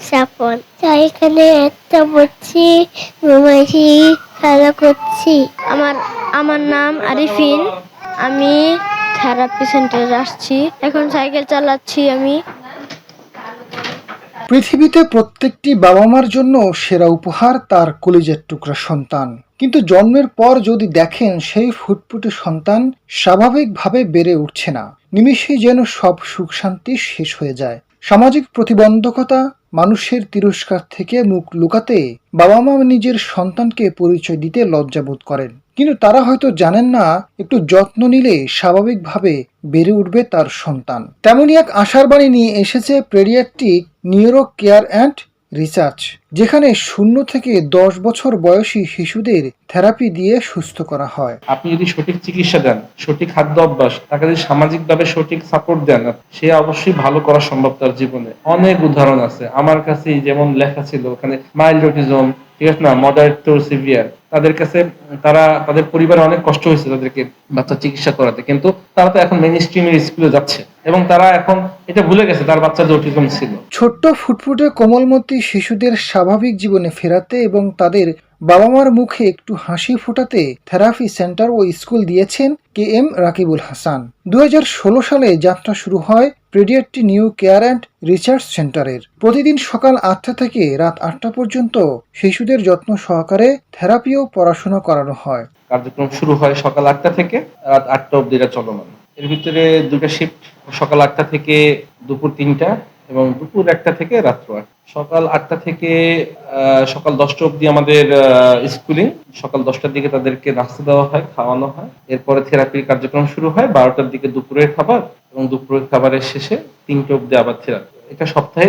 Shuffle তাই এখানে একটা বলছি ঘুমাইছি খেলা করছি। আমার আমার নাম আরিফিন। আমি থেরাপি সেন্টারে আসছি। এখন সাইকেল চালাচ্ছি আমি। পৃথিবীতে প্রত্যেকটি বাবা মার জন্য সেরা উপহার তার কলিজের টুকরা সন্তান। কিন্তু জন্মের পর যদি দেখেন সেই ফুটফুটে সন্তান, স্বাভাবিকভাবে বেড়ে উঠছে না। নিমিষেই যেন সব সুখ শান্তি শেষ হয়ে যায়। সামাজিক প্রতিবন্ধকতা মানুষের তিরস্কার থেকে মুখ লুকাতে বাবা মা নিজের সন্তানকে পরিচয় দিতে লজ্জাবোধ করেন। কিন্তু তারা হয়তো জানেন না, একটু যত্ন নিলে স্বাভাবিকভাবে বেড়ে উঠবে তার সন্তান। তেমনই এক আশার বাণী নিয়ে এসেছে paediatric neuro care and research. যেখানে শূন্য থেকে দশ বছর বয়সী শিশুদের থেরাপি দিয়ে সুস্থ করা হয়। আপনি যদি সঠিক চিকিৎসা দেন সঠিক খাদ্য অভ্যাস তাকে যদি সামাজিকভাবে সঠিক সাপোর্ট দেন সে অবশ্যই ভালো করা সম্ভব তার জীবনে। অনেক উদাহরণ আছে। আমার কাছে যেমন লেখা ছিল ওখানে মাইল্ড অটিজম ঠিক আছে না? মডারেট টু সিভিয়ার তাদের কাছে তারা তাদের পরিবারে অনেক কষ্ট হয়েছে তাদেরকে বাচ্চা চিকিৎসা করাতে। কিন্তু তারা তো এখন মেইন স্ট্রিমের স্কুলে যাচ্ছে। এবং তারা এখন এটা ভুলে গেছে তার বাচ্চা যে অটিজম ছিল। ছোট্ট ফুটফুটে কোমলমতি শিশুদের স্বাভাবিক জীবনে ফেরাতে এবং তাদের বাবা মার মুখে একটু হাসি ফোটাতে থেরাপি সেন্টার ও স্কুল দিয়েছেন কে এম রাকিবুল হাসান। দু হাজার ষোলো সালে যাত্রা শুরু হয় paediatric neuro care and research সেন্টারের। প্রতিদিন সকাল আটটা থেকে রাত আটটা পর্যন্ত শিশুদের যত্ন সহকারে থেরাপি ও পড়াশোনা করানো হয়। কার্যক্রম শুরু হয় সকাল আটটা থেকে রাত আটটা অব্দি চলমান। এর ভিতরে দুটা শিফট সকাল আটটা থেকে দুপুর তিনটা এবং দুপুর একটা থেকে রাত্র সকাল আটটা থেকে সকাল দশটা অবধি আমাদের স্কুলিং। সকাল দশটার দিকে তাদেরকে নাস্তা দেওয়া হয়, খাওয়ানো হয়। এরপরে থেরাপির কার্যক্রম শুরু হয়, বারোটার দিকে দুপুরের খাবার এবং দুপুরের খাবারের শেষে তিনটে অবধি আবার থেরাপি। এটা সপ্তাহে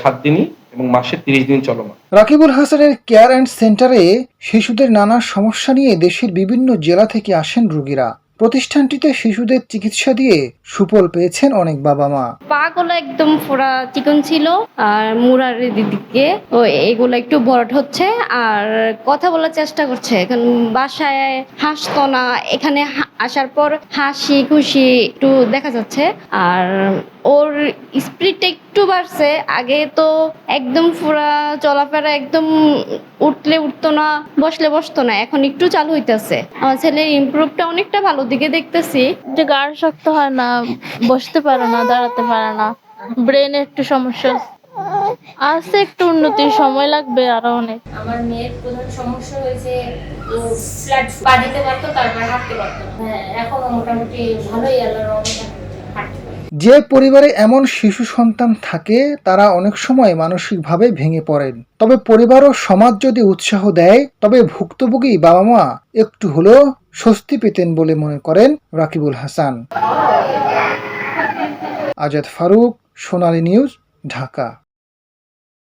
সাত দিনই এবং মাসে তিরিশ দিন চলমান। রাকিবুল হাসানের কেয়ার অ্যান্ড সেন্টারে শিশুদের নানা সমস্যা নিয়ে দেশের বিভিন্ন জেলা থেকে আসেন রোগীরা। প্রতিষ্ঠানটিতে শিশুদের চিকিৎসা দিয়ে সুফল পেয়েছেন অনেক বাবা মা পাগুলো একদম পুরা চিকন ছিল আর মুরার দিকে ও এগুলো একটু বড় হচ্ছে আর কথা বলার চেষ্টা করছে। এখন বাসায় হাসতো না। এখানে আসার পর হাসি খুশি একটু দেখা যাচ্ছে। আর ওর স্পিডটা একটু বাড়ছে আগে তো একদম পুরা চলাফেরা একদম উঠলে উঠতো না বসলে বসতো না এখন একটু চালু হইতেছে। আমার ছেলের ইমপ্রুভটা অনেকটা ভালো দিকে দেখতেছি। যে গাড় শক্ত হয় না বসতে পারে না দাঁড়াতে পারে না ব্রেনে একটু সমস্যা আছে একটু উন্নতির সময় লাগবে আরও অনেক। আমার মেয়ের প্রধান সমস্যা হয়েছে ফ্ল্যাট পা দিতে পারতো তারপর হাঁটতে পারতো হ্যাঁ এখনও মোটামুটি ভালোই আল্লাহর যে পরিবারে এমন শিশু সন্তান থাকে, তারা অনেক সময় মানসিকভাবে ভেঙে পড়েন। তবে পরিবার ও সমাজ যদি উৎসাহ দেয়, তবে ভুক্তভোগী বাবা মা একটু হলেও স্বস্তি পেতেন বলে মনে করেন রাকিবুল হাসান। আজাদ ফারুক, সোনালী নিউজ, ঢাকা।